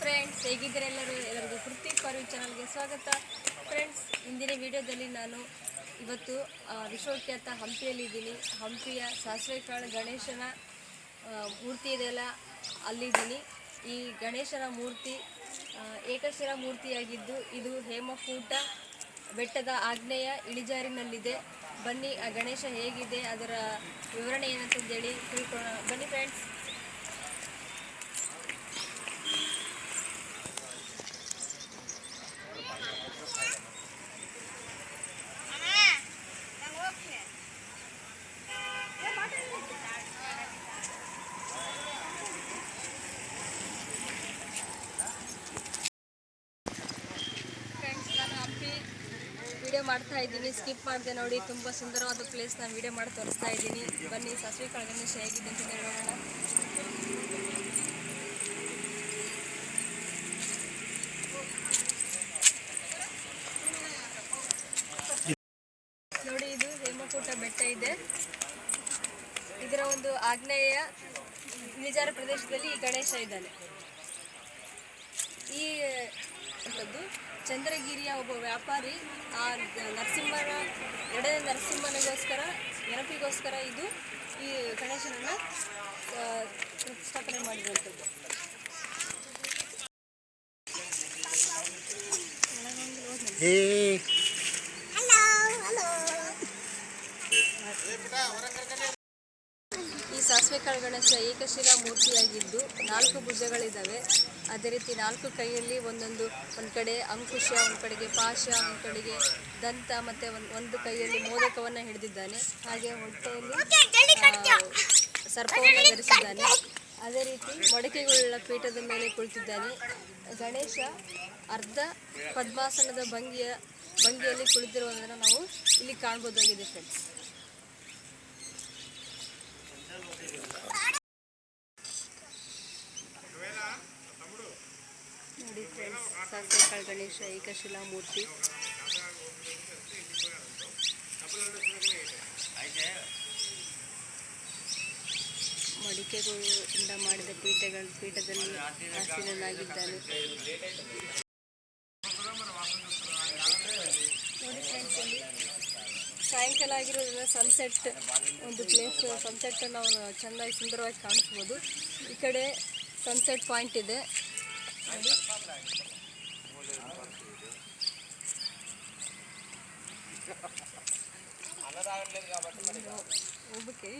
Friends ಹೇಗಿದ್ದೀರಾ ಎಲ್ಲರೂ? ಎಲ್ಲರಿಗೂ ಕೃತಿ ಪರ್ವಿ ಚಾನಲ್ಗೆ ಸ್ವಾಗತ. ಫ್ರೆಂಡ್ಸ್ ಇಂದಿನ ವಿಡಿಯೋದಲ್ಲಿ ನಾನು ಇವತ್ತು ವಿಶ್ವವಿಖ್ಯಾತ ಹಂಪಿಯಲ್ಲಿದ್ದೀನಿ ಹಂಪಿಯ ಸಾಸಿವೆ ಕಾಳು ಗಣೇಶನ ಮೂರ್ತಿ ಇದೆಯಲ್ಲ ಅಲ್ಲಿದ್ದೀನಿ. ಈ ಗಣೇಶನ ಮೂರ್ತಿ ಏಕಶಿರ ಮೂರ್ತಿಯಾಗಿದ್ದು, ಇದು ಹೇಮಕೂಟ ಬೆಟ್ಟದ ಆಗ್ನೇಯ ಇಳಿಜಾರಿನಲ್ಲಿದೆ. ಬನ್ನಿ, ಆ ಗಣೇಶ ಹೇಗಿದೆ, ಅದರ ವಿವರಣೆ ಏನಂತಂದೇಳಿ ತಿಳ್ಕೊಳ್ಳೋಣ. ಬನ್ನಿ ಫ್ರೆಂಡ್ಸ್ ಫ್ರೆಂಡ್ಸ್ ನಾನು ಹಂಪಿ ವಿಡಿಯೋ ಮಾಡ್ತಾ ಇದ್ದೀನಿ. ಸ್ಕಿಪ್ ಮಾಡಿದೆ ನೋಡಿ. ತುಂಬ ಸುಂದರವಾದ ಪ್ಲೇಸ್ ನಾನು ವಿಡಿಯೋ ಮಾಡಿ ತೋರಿಸ್ತಾ ಇದ್ದೀನಿ. ಬನ್ನಿ, ಸಾಸಿವೆ ಕಾಳು ಹೇಗಿದೆ ಅಂತ ಹೇಳೋಣ. ನೋಡಿ, ಇದು ಹೇಮಕೂಟ ಬೆಟ್ಟ ಇದೆ. ಇದರ ಒಂದು ಆಗ್ನೇಯ ಇಳಿಜಾರ ಪ್ರದೇಶದಲ್ಲಿ ಈ ಗಣೇಶ ಇದ್ದಾನೆ. ಈ ಚಂದ್ರಗಿರಿಯ ಒಬ್ಬ ವ್ಯಾಪಾರಿ ಆ ನರಸಿಂಹನ ಎರಡನೇ ನರಸಿಂಹನಿಗೋಸ್ಕರ ನೆನಪಿಗೋಸ್ಕರ ಇದು ಈ ಗಣೇಶನನ್ನ ಸ್ಥಾಪನೆ ಮಾಡಿರುವಂಥದ್ದು. ಏ ಈ ಸಾಸಿವೆ ಕಾಳು ಗಣೇಶ ಏಕಶಿಲಾ ಮೂರ್ತಿಯಾಗಿದ್ದು ನಾಲ್ಕು ಭುಜಗಳಿದ್ದಾವೆ. ಅದೇ ರೀತಿ ನಾಲ್ಕು ಕೈಯಲ್ಲಿ ಒಂದೊಂದು ಒಂದು ಕಡೆ ಅಂಕುಶ ಒಂದು ಕಡೆಗೆ ಪಾಶ ಒಂದು ಕಡೆಗೆ ದಂತ ಮತ್ತು ಒಂದು ಒಂದು ಕೈಯಲ್ಲಿ ಮೋದಕವನ್ನು ಹಿಡಿದಿದ್ದಾನೆ. ಹಾಗೆ ಹೊಟ್ಟೆಯಲ್ಲಿ ಸರ್ಪವನ್ನು ಧರಿಸಿದ್ದಾನೆ. ಅದೇ ರೀತಿ ಮಡಕೆಗಳ ಪೀಠದ ಮೇಲೆ ಕುಳಿತಿದ್ದಾನೆ. ಗಣೇಶ ಅರ್ಧ ಪದ್ಮಾಸನದ ಭಂಗಿಯ ಭಂಗಿಯಲ್ಲಿ ಕುಳಿತಿರುವುದನ್ನು ನಾವು ಇಲ್ಲಿ ಕಾಣ್ಬೋದಾಗಿದೆ ಫ್ರೆಂಡ್ಸ್ ನೋಡಿ ಫ್ರೆಂಡ್ಸ್ ಸಾಸಿವೆ ಕಾಳು ಗಣೇಶ ಏಕಶಿಲಾ ಮೂರ್ತಿ ಮಡಿಕೆಗಳಿಂದ ಮಾಡಿದ ಪೀಠಗಳ ಪೀಠದಲ್ಲಿ ಆಸೀನನಾಗಿದ್ದಾನೆ. ಸಾಯಂಕಾಲ ಆಗಿರೋದ್ರಿಂದ ಸನ್ಸೆಟ್ ಒಂದು ಪ್ಲೇಸ್ ಸನ್ಸೆಟ್ ನಾವು ಚೆನ್ನಾಗಿ ಸುಂದರವಾಗಿ ಕಾಣಿಸ್ಬೋದು. ಈ ಕಡೆ ಸನ್ಸೆಟ್ ಪಾಯಿಂಟ್ ಇದೆ. అన్నదాగట్లేదు కాబట్టి